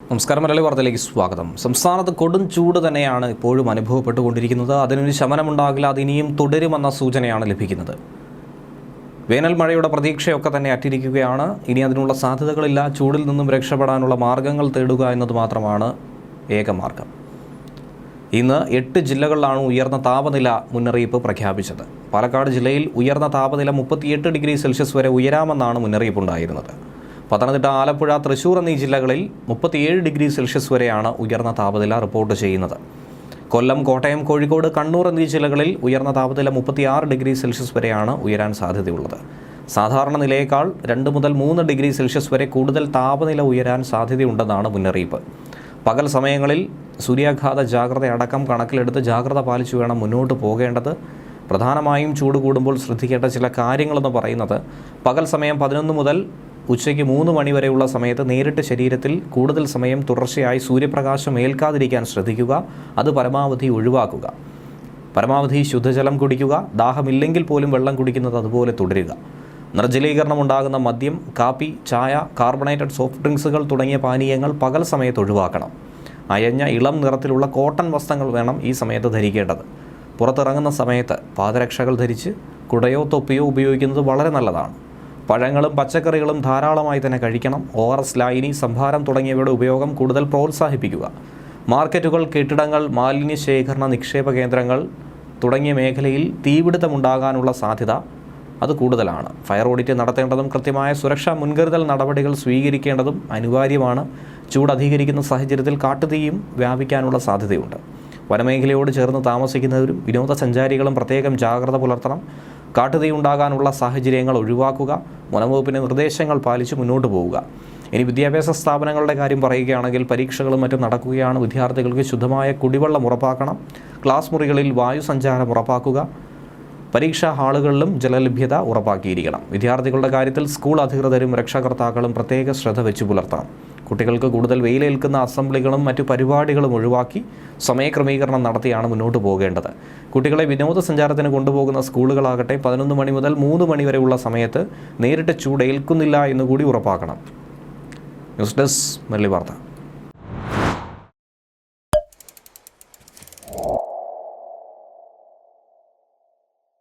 നമസ്കാരം മലയാളി വാർത്തയിലേക്ക് സ്വാഗതം. സംസ്ഥാനത്ത് കൊടും ചൂട് തന്നെയാണ് ഇപ്പോഴും അനുഭവപ്പെട്ടുകൊണ്ടിരിക്കുന്നത്. അതിനൊരു ശമനമുണ്ടാകില്ല അത് ഇനിയും തുടരുമെന്ന സൂചനയാണ് ലഭിക്കുന്നത്. വേനൽ മഴയുടെ പ്രതീക്ഷയൊക്കെ തന്നെ അറ്റിരിക്കുകയാണ് ഇനി അതിനുള്ള സാധ്യതകളില്ല. ചൂടിൽ നിന്നും രക്ഷപ്പെടാനുള്ള മാർഗങ്ങൾ തേടുക എന്നത് മാത്രമാണ് ഏക മാർഗം. ഇന്ന് എട്ട് ജില്ലകളിലാണ് ഉയർന്ന താപനില മുന്നറിയിപ്പ് പ്രഖ്യാപിച്ചത്. പാലക്കാട് ജില്ലയിൽ ഉയർന്ന താപനില മുപ്പത്തിയെട്ട് ഡിഗ്രി സെൽഷ്യസ് വരെ ഉയരാമെന്നാണ് മുന്നറിയിപ്പുണ്ടായിരുന്നത്. പത്തനംതിട്ട ആലപ്പുഴ തൃശൂർ എന്നീ ജില്ലകളിൽ മുപ്പത്തിയേഴ് ഡിഗ്രി സെൽഷ്യസ് വരെയാണ് ഉയർന്ന താപനില റിപ്പോർട്ട് ചെയ്യുന്നത്. കൊല്ലം കോട്ടയം കോഴിക്കോട് കണ്ണൂർ എന്നീ ജില്ലകളിൽ ഉയർന്ന താപനില മുപ്പത്തിയാറ് ഡിഗ്രി സെൽഷ്യസ് വരെയാണ് ഉയരാൻ സാധ്യതയുള്ളത്. സാധാരണ നിലയേക്കാൾ രണ്ട് മുതൽ മൂന്ന് ഡിഗ്രി സെൽഷ്യസ് വരെ കൂടുതൽ താപനില ഉയരാൻ സാധ്യതയുണ്ടെന്നാണ് മുന്നറിയിപ്പ്. പകൽ സമയങ്ങളിൽ സൂര്യാഘാത ജാഗ്രത അടക്കം കണക്കിലെടുത്ത് ജാഗ്രത പാലിച്ചു വേണം മുന്നോട്ട് പോകേണ്ടത്. പ്രധാനമായും ചൂട് കൂടുമ്പോൾ ശ്രദ്ധിക്കേണ്ട ചില കാര്യങ്ങളെന്ന് പറയുന്നത് പകൽ സമയം പതിനൊന്ന് മുതൽ ഉച്ചയ്ക്ക് മൂന്ന് മണിവരെയുള്ള സമയത്ത് നേരിട്ട് ശരീരത്തിൽ കൂടുതൽ സമയം തുടർച്ചയായി സൂര്യപ്രകാശം ഏൽക്കാതിരിക്കാൻ ശ്രദ്ധിക്കുക അത് പരമാവധി ഒഴിവാക്കുക. പരമാവധി ശുദ്ധജലം കുടിക്കുക ദാഹമില്ലെങ്കിൽ പോലും വെള്ളം കുടിക്കുന്നത് അതുപോലെ തുടരുക. നിർജലീകരണം ഉണ്ടാകുന്ന മദ്യം കാപ്പി ചായ കാർബണേറ്റഡ് സോഫ്റ്റ് ഡ്രിങ്ക്സുകൾ തുടങ്ങിയ പാനീയങ്ങൾ പകൽ സമയത്ത് ഒഴിവാക്കണം. അയഞ്ഞ ഇളം നിറത്തിലുള്ള കോട്ടൺ വസ്ത്രങ്ങൾ വേണം ഈ സമയത്ത് ധരിക്കേണ്ടത്. പുറത്തിറങ്ങുന്ന സമയത്ത് പാദരക്ഷകൾ ധരിച്ച് കുടയോ തൊപ്പിയോ ഉപയോഗിക്കുന്നത് വളരെ നല്ലതാണ്. പഴങ്ങളും പച്ചക്കറികളും ധാരാളമായി തന്നെ കഴിക്കണം. ഒ ആർ എസ് ലൈനി സംഭാരം തുടങ്ങിയവയുടെ ഉപയോഗം കൂടുതൽ പ്രോത്സാഹിപ്പിക്കുക. മാർക്കറ്റുകൾ കെട്ടിടങ്ങൾ മാലിന്യ ശേഖരണ നിക്ഷേപ കേന്ദ്രങ്ങൾ തുടങ്ങിയ മേഖലയിൽ തീപിടുത്തമുണ്ടാകാനുള്ള സാധ്യത അത് കൂടുതലാണ്. ഫയർ ഓഡിറ്റ് നടത്തേണ്ടതും കൃത്യമായ സുരക്ഷാ മുൻകരുതൽ നടപടികൾ സ്വീകരിക്കേണ്ടതും അനിവാര്യമാണ്. ചൂട് അധികരിക്കുന്ന സാഹചര്യത്തിൽ കാട്ടുതീയും വ്യാപിക്കാനുള്ള സാധ്യതയുണ്ട്. വനമേഖലയോട് ചേർന്ന് താമസിക്കുന്നവരും വിനോദസഞ്ചാരികളും പ്രത്യേകം ജാഗ്രത പുലർത്തണം. കാട്ടുതീ ഉണ്ടാകാനുള്ള സാഹചര്യങ്ങൾ ഒഴിവാക്കുക. വനംവകുപ്പിന്റെ നിർദ്ദേശങ്ങൾ പാലിച്ച് മുന്നോട്ട് പോവുക. ഇനി വിദ്യാഭ്യാസ സ്ഥാപനങ്ങളുടെ കാര്യം പറയുകയാണെങ്കിൽ പരീക്ഷകളും മറ്റും നടക്കുകയാണ്. വിദ്യാർത്ഥികൾക്ക് ശുദ്ധമായ കുടിവെള്ളം ഉറപ്പാക്കണം. ക്ലാസ് മുറികളിൽ വായു സഞ്ചാരം ഉറപ്പാക്കുക. പരീക്ഷാ ഹാളുകളിലും ജലലഭ്യത ഉറപ്പാക്കിയിരിക്കണം. വിദ്യാർത്ഥികളുടെ കാര്യത്തിൽ സ്കൂൾ അധികൃതരും രക്ഷാകർത്താക്കളും പ്രത്യേക ശ്രദ്ധ വെച്ചു പുലർത്തണം. കുട്ടികൾക്ക് കൂടുതൽ വെയിലേൽക്കുന്ന അസംബ്ലികളും മറ്റു പരിപാടികളും ഒഴിവാക്കി സമയക്രമീകരണം നടത്തിയാണ് മുന്നോട്ട് പോകേണ്ടത്. കുട്ടികളെ വിനോദസഞ്ചാരത്തിന് കൊണ്ടുപോകുന്ന സ്കൂളുകളാകട്ടെ പതിനൊന്ന് മണി മുതൽ മൂന്ന് മണി വരെയുള്ള സമയത്ത് നേരിട്ട് ചൂടേൽക്കുന്നില്ല എന്നുകൂടി ഉറപ്പാക്കണം. ന്യൂസ് ഡെസ്ക് മല്ലി വാർത്ത.